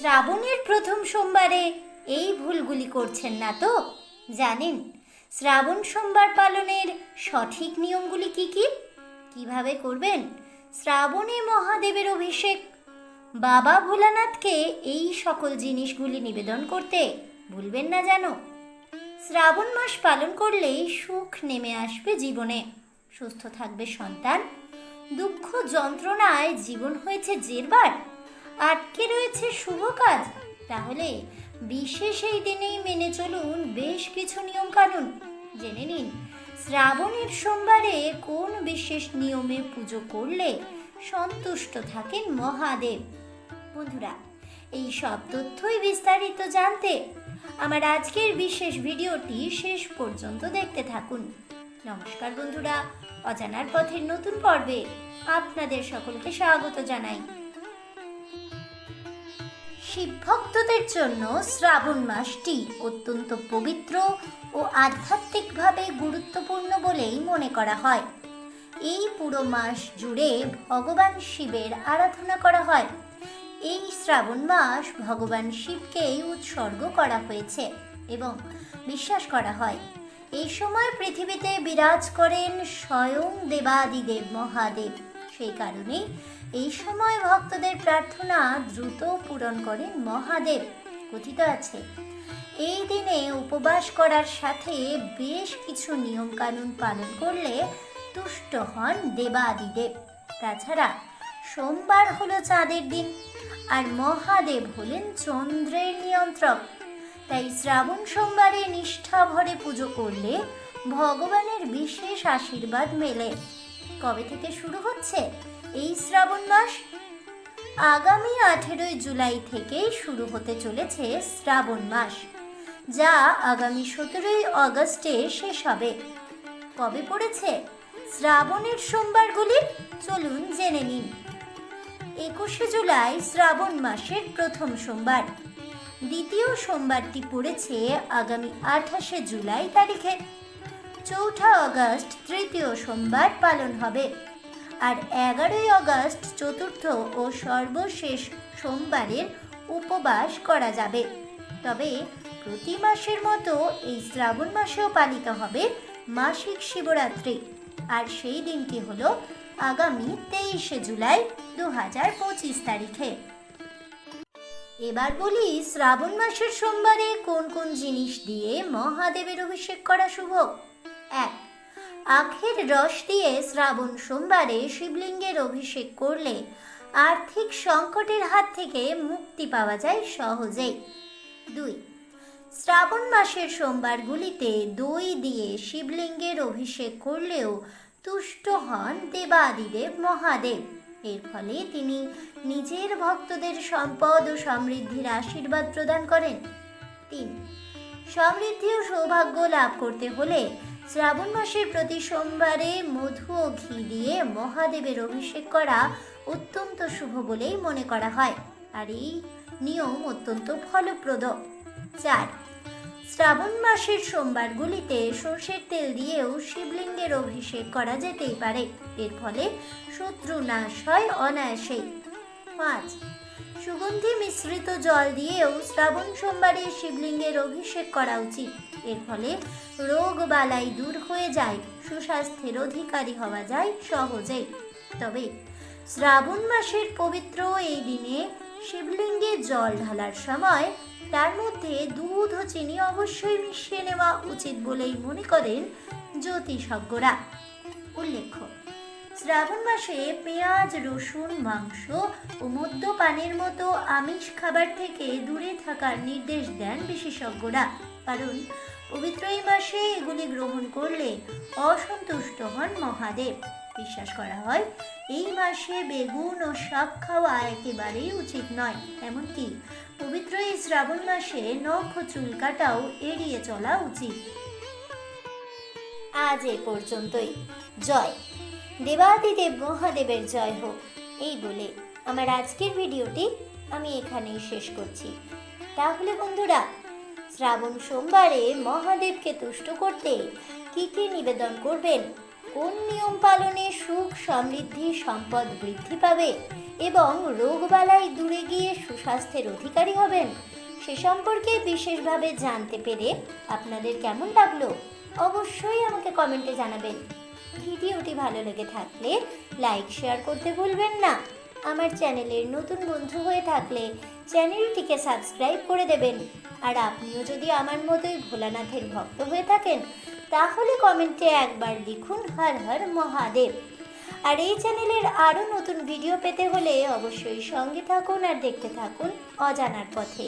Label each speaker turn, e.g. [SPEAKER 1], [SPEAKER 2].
[SPEAKER 1] শ্রাবণের প্রথম সোমবারে এই ভুলগুলি করছেন না তো? জানেন, শ্রাবণ সোমবার পালনের সঠিক নিয়মগুলি কি কি? কীভাবে করবেন? শ্রাবণে মহাদেবের অভিষেক, বাবা ভোলানাথকে এই সকল জিনিসগুলি নিবেদন করতে ভুলবেন না জানো শ্রাবণ মাস পালন করলেই সুখ নেমে আসবে জীবনে। সুস্থ থাকবে সন্তান। দুঃখ যন্ত্রণায় জীবন হয়েছে জেরবার। আটকে রয়েছে শুভ কাজ। তাহলে বিশেষ এই দিনেই মেনে চলুন বেশ কিছু নিয়ম কানুন জেনে নিন, শ্রাবণের সোমবারে কোন বিশেষ নিয়মে পুজো করলে সন্তুষ্ট থাকেন মহাদেব? বন্ধুরা, এই সব তথ্যই বিস্তারিত জানতে আমার আজকের বিশেষ ভিডিওটি শেষ পর্যন্ত দেখতে থাকুন। নমস্কার বন্ধুরা, অজানার পথের নতুন পর্বে আপনাদের সকলকে স্বাগত জানাই। শিব ভক্তদের জন্য শ্রাবণ মাসটি অত্যন্ত পবিত্র ও আধ্যাত্মিকভাবে গুরুত্বপূর্ণ বলেই মনে করা হয়। এই পুরো মাস জুড়ে ভগবান শিবের আরাধনা করা হয়। এই শ্রাবণ মাস ভগবান শিবকেই উৎসর্গ করা হয়েছে এবং বিশ্বাস করা হয়, এই সময় পৃথিবীতে বিরাজ করেন স্বয়ং দেবাদিদেব মহাদেব। সেই কারণে এই সময় ভক্তদের প্রার্থনা দ্রুত পূরণ করেন মহাদেব, কথিত আছে। এই দিনে উপবাস করার সাথে বেশ কিছু নিয়মকানুন পালন করলে তুষ্ট হন দেবাদিদেব। তাছাড়া সোমবার হলো চাঁদের দিন, আর মহাদেব হলেন চন্দ্রের নিয়ন্ত্রক। তাই শ্রাবণ সোমবারে নিষ্ঠা ভরে পুজো করলে ভগবানের বিশেষ আশীর্বাদ মেলে। কবে থেকে শুরু হচ্ছে? এই শ্রাবণ মাস আগামী আঠেরোই জুলাই থেকেই শুরু হতে চলেছে শ্রাবণ মাস, যা আগামী সতেরোই অগস্টে শেষ হবে। কবে পড়েছে? শ্রাবণের সোমবারগুলি? চলুন জেনে নিন। একুশে জুলাই শ্রাবণ মাসের প্রথম সোমবার। দ্বিতীয় সোমবারটি পড়েছে আগামী আঠাশে জুলাই তারিখে। চৌঠা আগস্ট তৃতীয় সোমবার পালন হবে। আর এগারোই আগস্ট চতুর্থ ও সর্বশেষ সোমবারের উপবাস করা যাবে। তবে প্রতি মাসের মতো এই শ্রাবণ মাসেও পালিত হবে মাসিক শিবরাত্রি। আর সেই দিনটি হলো আগামী তেইশে জুলাই দু হাজার পঁচিশ তারিখে। এবার বলি শ্রাবণ মাসের সোমবারে কোন কোন জিনিস দিয়ে মহাদেবের অভিষেক করা শুভ? এক আখের রস দিয়ে শ্রাবণ সোমবারে শিবলিঙ্গের অভিষেক করলে আর্থিক সংকটের হাত থেকে মুক্তি পাওয়া যায় সহজেই। দুই, শ্রাবণ মাসের সোমবারগুলিতে দই দিয়ে শিবলিঙ্গের অভিষেক করলেও তুষ্ট হন দেবাদিদেব মহাদেব। এর ফলে তিনি নিজের ভক্তদের সম্পদ ও সমৃদ্ধির আশীর্বাদ প্রদান করেন। তিন, সমৃদ্ধি ও সৌভাগ্য লাভ করতে হলে শ্রাবণ মাসের প্রতি সোমবারে মধু ও ঘি দিয়ে মহাদেবের অভিষেক করা অত্যন্ত শুভ বলেই মনে করা হয়। আর এই নিয়ম অত্যন্ত ফলপ্রদ। চার, শ্রাবণ মাসের সোমবারগুলিতে সর্ষের তেল দিয়েও শিবলিঙ্গের অভিষেক করা যেতেই পারে। এর ফলে শত্রু নাশ হয়, অনায়াসেই। পাঁচ সুগন্ধি মিশ্রিত জল দিয়েও শ্রাবণ সোমবারে শিবলিঙ্গের অভিষেক করা উচিত। এর ফলে রোগ বালাই দূর হয়ে যায়, সুস্বাস্থ্যের অধিকারী হওয়া যায় সহজেই। তবে শ্রাবণ মাসের পবিত্র এই দিনে শিবলিঙ্গে জল ঢালার সময় তার মধ্যে দুধ ও চিনি অবশ্যই মিশিয়ে নেওয়া উচিত বলেই মনে করেন জ্যোতিষজ্ঞরা। উল্লেখ্য শ্রাবণ মাসে পেঁয়াজ, রসুন, মাংস ও মদ্যপানের মতো আমিষ খাবার থেকে দূরে থাকার নির্দেশ দেন বিশেষজ্ঞরা। কারণ, পবিত্র এই মাসে এগুলি গ্রহণ করলে অসন্তুষ্ট হন মহাদেব। বিশ্বাস করা হয়, এই মাসে বেগুন ও শাক খাওয়া একেবারেই উচিত নয়। এমনকি পবিত্র এই শ্রাবণ মাসে নখ চুল কাটাও এড়িয়ে চলা উচিত। আজ এ পর্যন্তই। জয়। দেবাদিদেব মহাদেবের জয় হোক। এই বলে আমার আজকের ভিডিওটি আমি এখানেই শেষ করছি। তাহলে বন্ধুরা, শ্রাবণ সোমবারে মহাদেবকে তুষ্ট করতে কি কি নিবেদন করবেন? কোন নিয়ম পালনে সুখ সমৃদ্ধি সম্পদ বৃদ্ধি পাবে? এবং রোগবালাই দূরে গিয়ে সুস্বাস্থ্যের অধিকারী হবেন? সে সম্পর্কে বিশেষভাবে জানতে পেরে আপনাদের কেমন লাগল? অবশ্যই আমাকে কমেন্টে জানাবেন। ভিডিওটি ভালো লেগে থাকলে লাইক, শেয়ার করতে ভুলবেন না। আমার চ্যানেলের নতুন বন্ধু হয়ে থাকলে চ্যানেলটিকে সাবস্ক্রাইব করে দেবেন। আর আপনিও যদি আমার মতোই ভোলানাথের ভক্ত হয়ে থাকেন, তাহলে কমেন্টে একবার লিখুন হর হর মহাদেব। আর এই চ্যানেলের আরও নতুন ভিডিও পেতে হলে অবশ্যই সঙ্গে থাকুন আর দেখতে থাকুন অজানার পথে।